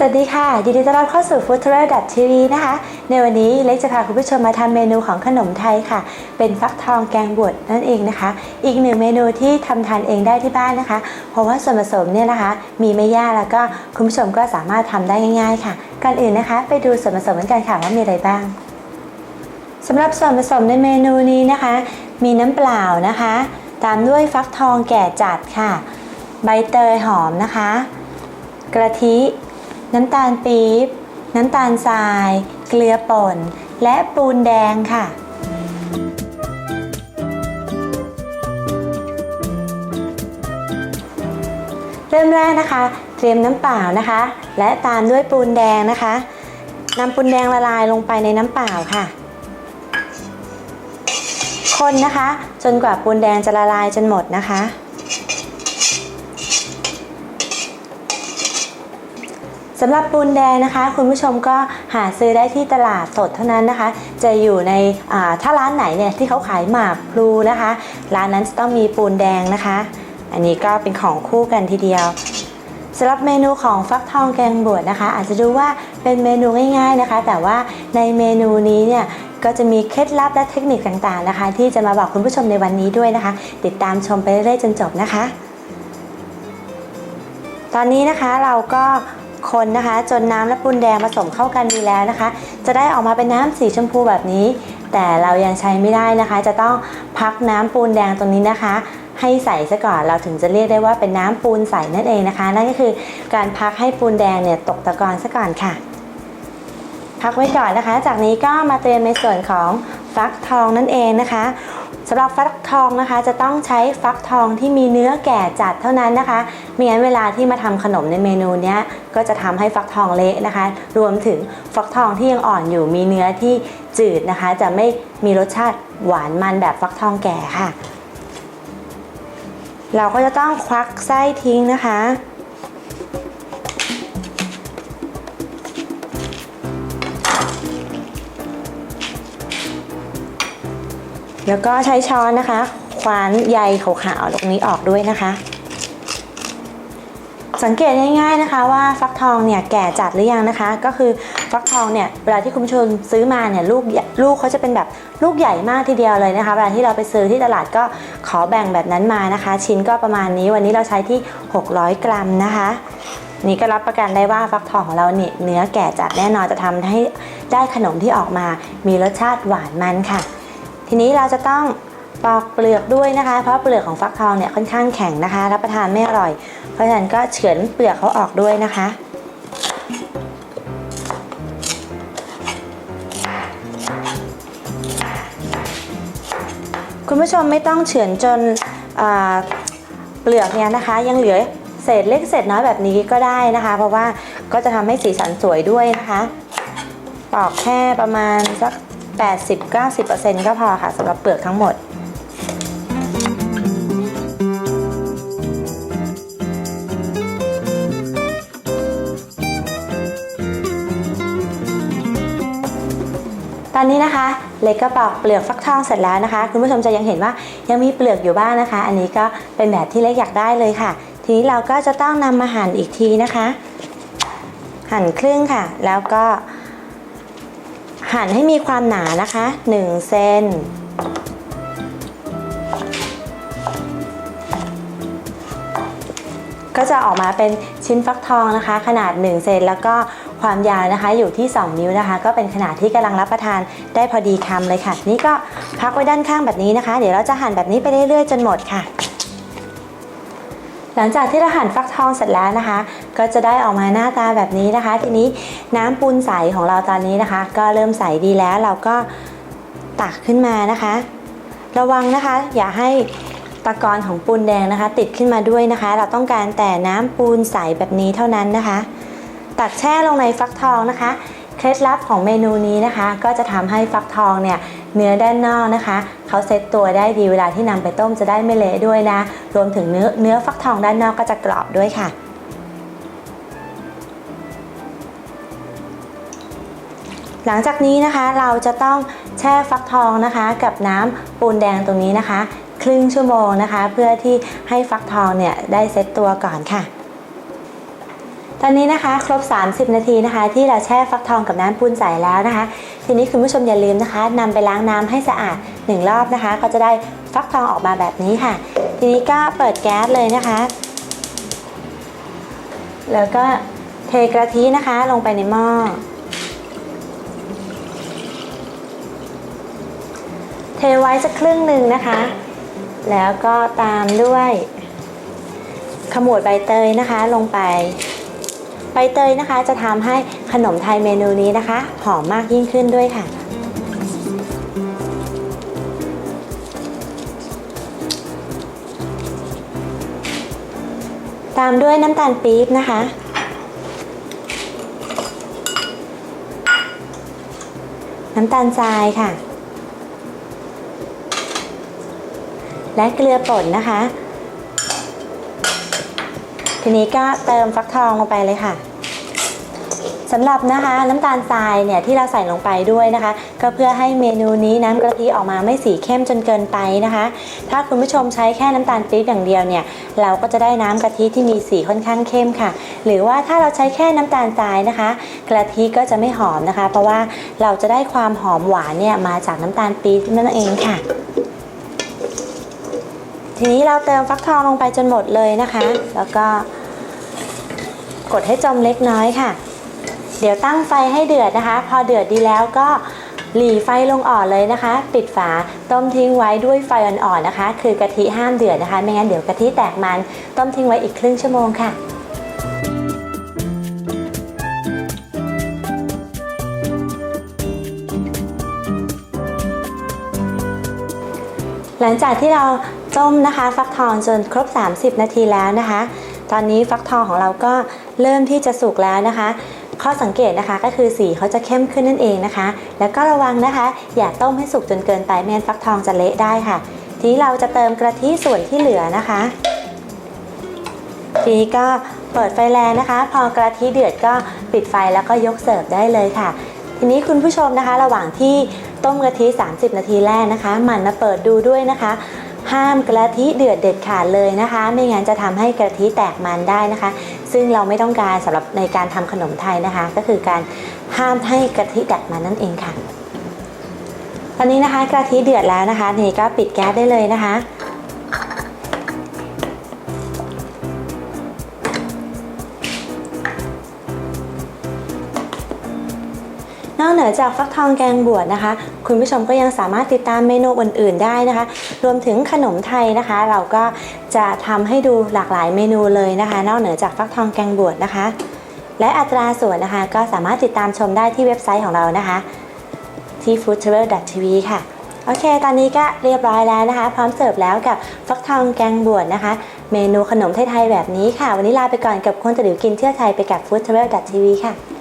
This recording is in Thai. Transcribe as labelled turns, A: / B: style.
A: สวัสดีค่ะ ยินดีต้อนรับเข้าสู่ Food t o u r TV นะคะ ในวันนี้เล็กจะพาคุณผู้ชมมาทำเมนูของขนมไทยค่ะ เป็นฟักทองแกงบวชนั่นเองนะคะ อีกหนึ่งเมนูที่ทำทานเองได้ที่บ้านนะคะ เพราะว่าส่วนผสมเนี่ยนะคะ มีไม่ยากแล้วก็คุณผู้ชมก็สามารถทำได้ง่าย ๆ ค่ะก่อนอื่นนะคะ ไปดูส่วนผสมกันค่ะว่ามีอะไรบ้างสำหรับส่วนผสมในเมนูนี้นะคะ มีน้ำเปล่านะคะ ตามด้วยฟักทองแก่จัดค่ะ ใบเตยหอมนะคะ กระทิ น้ำตาลปี๊บ น้ำตาลทราย เกลือป่น และปูนแดงค่ะ เริ่มแรกนะคะ เตรียมน้ำเปล่านะคะ และตามด้วยปูนแดงนะคะนำปูนแดงละลายลงไปในน้ำเปล่าค่ะ คนนะคะ จนกว่าปูนแดงจะละลายจนหมดนะคะ สำหรับปูนแดงนะคะ คุณผู้ชมก็หาซื้อได้ที่ตลาดสดเท่านั้นนะคะ จะอยู่ในถ้าร้านไหนเนี่ยที่เขาขายหมากพลูนะคะ ร้านนั้นจะต้องมีปูนแดงนะคะ อันนี้ก็เป็นของคู่กันทีเดียวสำหรับเมนูของฟักทองแกงบวชนะคะ อาจจะดูว่าเป็นเมนูง่าย ๆนะคะ แต่ว่าในเมนูนี้เนี่ยก็จะมีเคล็ดลับและเทคนิคต่างๆนะคะ ที่จะมาบอกคุณผู้ชมในวันนี้ด้วยนะคะ ติดตามชมไปเรื่อยๆจนจบนะคะ ตอนนี้นะคะเราก็ คนนะคะ จนน้ำและปูนแดงผสมเข้ากันดีแล้วนะคะ จะได้ออกมาเป็นน้ำสีชมพูแบบนี้ แต่เรายังใช้ไม่ได้นะคะ จะต้องพักน้ำปูนแดงตรงนี้นะคะ ให้ใส่ซะก่อนเราถึงจะเรียกได้ว่าเป็นน้ำปูนใสนั่นเองนะคะ นั่นก็คือการพักให้ปูนแดงเนี่ยตกตะกอนซะก่อนค่ะ พักไว้ก่อนนะคะ จากนี้ก็มาเตรียมในส่วนของฟักทองนั่นเองนะคะ สำหรับฟักทองนะคะจะต้องใช้ฟักทองที่มีเนื้อแก่จัดเท่านั้นนะคะไม่งั้นเวลาที่มาทำขนมในเมนูนี้ก็จะทำให้ฟักทองเละนะคะ รวมถึงฟักทองที่ยังอ่อนอยู่มีเนื้อที่จืดนะคะ จะไม่มีรสชาติหวานมันแบบฟักทองแก่ค่ะ เราก็จะต้องควักไส้ทิ้งนะคะ แล้วก็ใช้ช้อนนะคะ คว้านใยขาวๆตรงนี้ออกด้วยนะคะ สังเกตง่าย ๆนะคะว่าฟักทองเนี่ยแก่จัดหรือยังนะคะ ก็คือฟักทองเนี่ยเวลาที่คุณผู้ชมซื้อมาเนี่ยลูกลูกเขาจะเป็นแบบลูกใหญ่มากทีเดียวเลยนะคะ เวลาที่เราไปซื้อที่ตลาดก็ขอแบ่งแบบนั้นมานะคะ ชิ้นก็ประมาณนี้วันนี้เราใช้ที่ 600 กรัมนะคะ นี่ก็รับประกันได้ว่าฟักทองของเราเนี่ยเนื้อแก่จัดแน่นอนจะทำให้ได้ขนมที่ออกมา มีรสชาติหวานมันค่ะ ทีนี้เราจะต้องปอกเปลือกด้วยนะคะ เพราะเปลือกของฟักทองเนี่ยค่อนข้างแข็งนะคะ รับประทานไม่อร่อย เพราะฉะนั้นก็เฉือนเปลือกเขาออกด้วยนะคะคุณผู้ชมไม่ต้องเฉือนจนเปลือกเนี่ยนะคะ ยังเหลือเศษเล็กเศษน้อยแบบนี้ก็ได้นะคะ เพราะว่าก็จะทำให้สีสันสวยด้วยนะคะ ปอกแค่ประมาณสัก 80-90%ก็พอค่ะสำหรับเปลือกทั้งหมดตอนนี้นะคะเล็กก็ปอกเปลือกฟักทองเสร็จแล้วนะคะ คุณผู้ชมจะยังเห็นว่ายังมีเปลือกอยู่บ้างนะคะ อันนี้ก็เป็นแบบที่เล็กอยากได้เลยค่ะ ทีนี้เราก็จะต้องนำมาหั่นอีกทีนะคะ หั่นครึ่งค่ะ แล้วก็ หั่นให้มีความหนานะคะ1เซนก็จะออกมาเป็นชิ้นฟักทองนะคะ ขนาด1เซนแล้วก็ความยาวนะคะอยู่ที่ 2 นิ้วนะคะ ก็เป็นขนาดที่กำลังรับประทานได้พอดีคำเลยค่ะ นี่ก็พักไว้ด้านข้างแบบนี้นะคะ เดี๋ยวเราจะหั่นแบบนี้ไปเรื่อยๆจนหมดค่ะ หลังจากที่เราหั่นฟักทองเสร็จแล้วนะคะ ก็จะได้ออกมาหน้าตาแบบนี้นะคะ ทีนี้น้ำปูนใสของเราตอนนี้นะคะ ก็เริ่มใสดีแล้วเราก็ตักขึ้นมานะคะ ระวังนะคะ อย่าให้ตะกอนของปูนแดงนะคะ ติดขึ้นมาด้วยนะคะ เราต้องการแต่น้ำปูนใสแบบนี้เท่านั้นนะคะ ตักแช่ลงในฟักทองนะคะ เคล็ดลับของเมนูนี้นะคะ ก็จะทำให้ฟักทองเนี่ย เนื้อด้านนอกนะคะ เขาเซ็ตตัวได้ดีเวลาที่นำไปต้มจะได้ไม่เละด้วยนะ รวมถึงเนื้อเนื้อฟักทองด้านนอกก็จะกรอบด้วยค่ะหลังจากนี้นะคะเราจะต้องแช่ฟักทองนะคะ กับน้ำปูนแดงตรงนี้นะคะ ครึ่งชั่วโมงนะคะ เพื่อที่ให้ฟักทองเนี่ยได้เซ็ตตัวก่อนค่ะ ตอนนี้นะคะครบ 30 นาทีนะคะ ที่เราแช่ฟักทองกับน้ำปูนใสแล้วนะคะ ทีนี้คุณผู้ชมอย่าลืมนะคะนำไปล้างน้ำให้สะอาด 1 รอบนะคะ ก็จะได้ฟักทองออกมาแบบนี้ค่ะ ทีนี้ก็เปิดแก๊สเลยนะคะ แล้วก็เทกะทินะคะลงไปในหม้อเทไว้สักครึ่งหนึ่งนะคะ แล้วก็ตามด้วยขมวดใบเตยนะคะลงไป บเตยนะคะ จะทำให้ขนมไทยเมนูนี้นะคะ หอมมากยิ่งขึ้นด้วยค่ะ ตามด้วยน้ำตาลปี๊บนะคะน้ำตาลทรายค่ะ และเกลือป่นนะคะ ทีนี้ก็เติมฟักทองลงไปเลยค่ะสำหรับนะคะน้ำตาลทรายเนี่ยที่เราใส่ลงไปด้วยนะคะ ก็เพื่อให้เมนูนี้น้ำกะทิออกมาไม่สีเข้มจนเกินไปนะคะ ถ้าคุณผู้ชมใช้แค่น้ำตาลปี๊บอย่างเดียวเนี่ยเราก็จะได้น้ำกะทิที่มีสีค่อนข้างเข้มค่ะ หรือว่าถ้าเราใช้แค่น้ำตาลทรายนะคะกะทิก็จะไม่หอมนะคะ เพราะว่าเราจะได้ความหอมหวานเนี่ยมาจากน้ำตาลปี๊บนั่นเองค่ะ ทีนี้เราเติมฟักทองลงไปจนหมดเลยนะคะ แล้วก็ กดให้จมเล็กน้อยค่ะ เดี๋ยวตั้งไฟให้เดือดนะคะ พอเดือดดีแล้วก็หลีไฟลงอ่อนเลยนะคะ ปิดฝาต้มทิ้งไว้ด้วยไฟอ่อนๆนะคะ คือกะทิห้ามเดือดนะคะ ไม่งั้นเดี๋ยวกะทิแตกมันต้มทิ้งไว้อีกครึ่งชั่วโมงค่ะหลังจากที่เราต้มนะคะ ฟักทองจนครบ 30 นาทีแล้วนะคะ ตอนนี้ฟักทองของเราก็เริ่มที่จะสุกแล้วนะคะ ข้อสังเกตนะคะก็คือสีเขาจะเข้มขึ้นนั่นเองนะคะ แล้วก็ระวังนะคะ อย่าต้มให้สุกจนเกินไปไม่งั้นฟักทองจะเละได้ค่ะ ทีนี้เราจะเติมกะทิส่วนที่เหลือนะคะ ทีนี้ก็เปิดไฟแรงนะคะ พอกระทิเดือดก็ปิดไฟแล้วก็ยกเสิร์ฟได้เลยค่ะ ทีนี้คุณผู้ชมนะคะ ระหว่างที่ต้มกะทิ 30 นาทีแรกนะคะหมั่นมาเปิดดูด้วยนะคะ ห้ามกะทิเดือดเด็ดขาดเลยนะคะ ไม่งั้นจะทำให้กะทิแตกมันได้นะคะ ซึ่งเราไม่ต้องการสำหรับในการทำขนมไทยนะคะ ก็คือการห้ามให้กะทิแตกมันนั่นเองค่ะ ตอนนี้นะคะกะทิเดือดแล้วนะคะทีนี้ก็ปิดแก๊สได้เลยนะคะ นอกเหนือจากฟักทองแกงบวชนะคะ คุณผู้ชมก็ยังสามารถติดตามเมนูอื่นๆได้นะคะ รวมถึงขนมไทยนะคะ เราก็จะทำให้ดูหลากหลายเมนูเลยนะคะ นอกเหนือจากฟักทองแกงบวชนะคะ และอัตราส่วนนะคะก็สามารถติดตามชมได้ที่เว็บไซต์ของเรานะคะ ที่ foodtravel.tv ค่ะโอเค ตอนนี้ก็เรียบร้อยแล้วนะคะ พร้อมเสิร์ฟแล้วกับฟักทองแกงบวชนะคะ เมนูขนมไทยๆแบบนี้ค่ะ วันนี้ลาไปก่อนกับคนตะหลิวกินเที่ยวไทยไปกับ foodtravel.tv ค่ะ